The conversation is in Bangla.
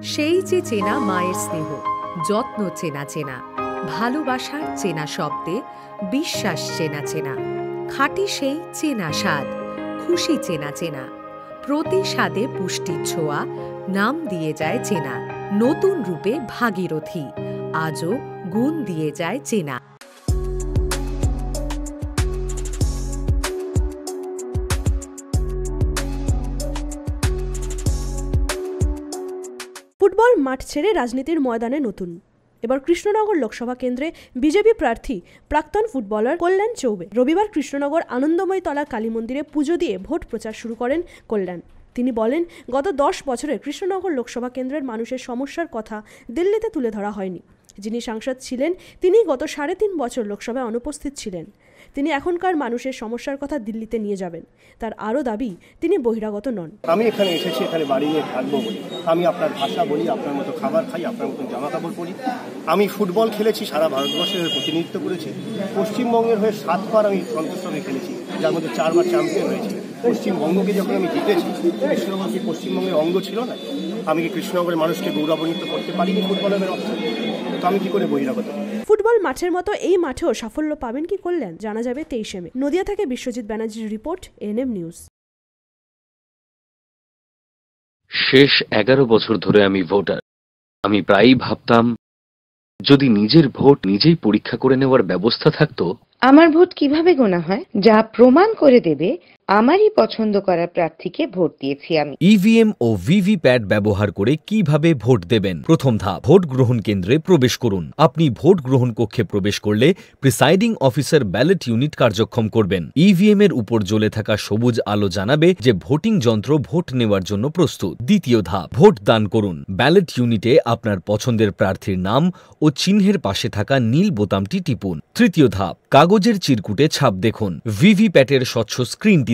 সেই যে চেনা মায়ের স্নেহ, যত্ন চেনা চেনা, ভালোবাসার চেনা শব্দে বিশ্বাস চেনা চেনা, খাঁটি সেই চেনা স্বাদ, খুশি চেনা চেনা, প্রতি স্বাদে পুষ্টির ছোঁয়া, নাম দিয়ে যায় চেনা, নতুন রূপে ভাগীরথী, আজও গুণ দিয়ে যায় চেনা। ফুটবল মাঠ ছেড়ে রাজনীতির ময়দানে নতুন। এবার কৃষ্ণনগর লোকসভা কেন্দ্রে বিজেপি প্রার্থী প্রাক্তন ফুটবলার কল্যাণ চৌবে। রবিবার কৃষ্ণনগর আনন্দময় তলা কালী মন্দিরে পুজো দিয়ে ভোট প্রচার শুরু করেন কল্যাণ। তিনি বলেন, গত দশ বছরে কৃষ্ণনগর লোকসভা কেন্দ্রের মানুষের সমস্যার কথা দিল্লিতে তুলে ধরা হয়নি। যিনি সাংসদ ছিলেন, তিনি গত সাড়ে তিন বছর লোকসভায় অনুপস্থিত ছিলেন। তিনি এখনকার মানুষের সমস্যার কথা দিল্লিতে নিয়ে যাবেন। তার আরও দাবি, তিনি বহিরাগত নন। আমি এখানে এসেছি, এখানে বাড়ি নিয়ে থাকব বলি। আমি আপনার ভাষা বলি, আপনার মতো খাবার খাই, আপনার মতো জামা কাপড় পরি। আমি ফুটবল খেলেছি, সারা ভারতবর্ষের হয়ে প্রতিনিধিত্ব করেছি। পশ্চিমবঙ্গের হয়ে সাতবার আমি সন্তোষ খেলেছি, যার মধ্যে চারবার চ্যাম্পিয়ন হয়েছি। পশ্চিমবঙ্গকে যখন আমি জিতেছি কৃষ্ণনগর কি পশ্চিমবঙ্গের অঙ্গ ছিল না। আমি কি কৃষ্ণনগরের মানুষকে গৌরবান্বিত করতে পারিনি ফুটবলের অর্থ? তো আমি কি করে বহিরাগত? ফুটবল মাঠের মতো এই মাঠেও সাফল্য পাবেন কি করলেন? জানা যাবে তেইশে মে। নদিয়া থেকে বিশ্বজিৎ ব্যানার্জির রিপোর্ট এনএম নিউজ। শেষ এগারো বছর ধরে আমি ভোটার। আমি প্রায়ই ভাবতাম যদি নিজের ভোট নিজেই পরীক্ষা করে নেওয়ার ব্যবস্থা থাকতো আমার ভোট কীভাবে গোনা হয়? যা প্রমাণ করে দেবে আমারই পছন্দ করা প্রার্থীকে ভোট দিয়েছি আমি। ইভিএম ও ভিভিপ্যাট ব্যবহার করে কীভাবে ভোট দেবেন? প্রথম ধাপ, ভোট গ্রহণ কেন্দ্রে প্রবেশ করুন। আপনি ভোট গ্রহণ কক্ষে প্রবেশ করলে প্রিসাইডিং অফিসার ব্যালট ইউনিট কার্যক্ষম করবেন। ইভিএম এর উপর জ্বলে থাকা সবুজ আলো জানাবে যে ভোটিং যন্ত্র ভোট নেওয়ার জন্য প্রস্তুত। দ্বিতীয় ধাপ, ভোট দান করুন। ব্যালট ইউনিটে আপনার পছন্দের প্রার্থীর নাম ও চিহ্নের পাশে থাকা নীল বোতামটি টিপুন। তৃতীয় ধাপ, কাগজের চিরকুটে ছাপ দেখুন। ভিভিপ্যাটের স্বচ্ছ স্ক্রিনটি